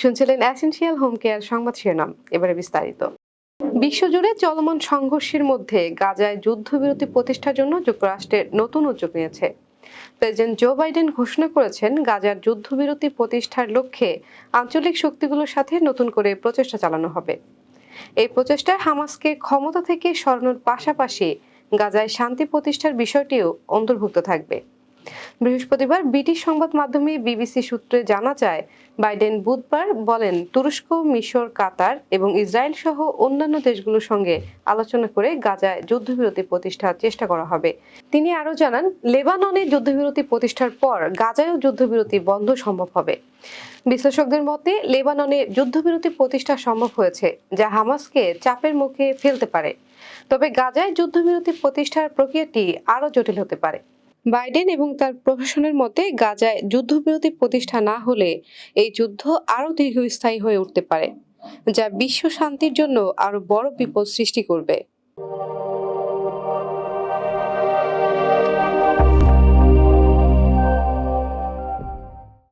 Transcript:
শুনছিলেন essential home care সংবাদ শিরোনাম, এবারে বিস্তারিত। বিশ্বজুড়ে চলমান সংঘর্ষের মধ্যে গাজায় যুদ্ধবিরতি প্রতিষ্ঠার জন্য যুক্তরাষ্ট্রের নতুন উদ্যোগ নিয়েছে। প্রেসিডেন্ট জো বাইডেন ঘোষণা করেছেন, গাজার যুদ্ধবিরতি প্রতিষ্ঠার লক্ষ্যে আঞ্চলিক শক্তিগুলোর সাথে নতুন করে প্রচেষ্টা চালানো হবে। এই প্রচেষ্টায় হামাসকে ক্ষমতা থেকে সরানোর পাশাপাশি গাজায় শান্তি প্রতিষ্ঠার বিষয়টিও অন্তর্ভুক্ত থাকবে। বৃহস্পতিবার ব্রিটিশ সংবাদ মাধ্যমে বিবিসি সূত্রে জানা যায়, বাইডেন বুধবার বলেন, তুরস্ক, মিশর, কাতার এবং ইসরায়েল সহ অন্যান্য দেশগুলোর সঙ্গে আলোচনা করে গাজায় যুদ্ধবিরতি প্রতিষ্ঠার চেষ্টা করা হবে। তিনি আরও জানান, লেবাননে যুদ্ধবিরতি প্রতিষ্ঠার পর গাজায়ও যুদ্ধবিরতি বন্ধ সম্ভব হবে। বিশ্লেষকদের মতে, লেবাননে যুদ্ধবিরতি প্রতিষ্ঠা সম্ভব হয়েছে, যা হামাসকে চাপের মুখে ফেলতে পারে। তবে গাজায় যুদ্ধবিরতি প্রতিষ্ঠার প্রক্রিয়াটি আরও জটিল হতে পারে। বাইডেন এবং তার প্রশাসনের মতে গাজায় যুদ্ধবিরতি প্রতিষ্ঠা না হলে এই যুদ্ধ আরও দীর্ঘস্থায়ী হয়ে উঠতে পারে, যা বিশ্ব শান্তির জন্য আরও বড় বিপদ সৃষ্টি করবে।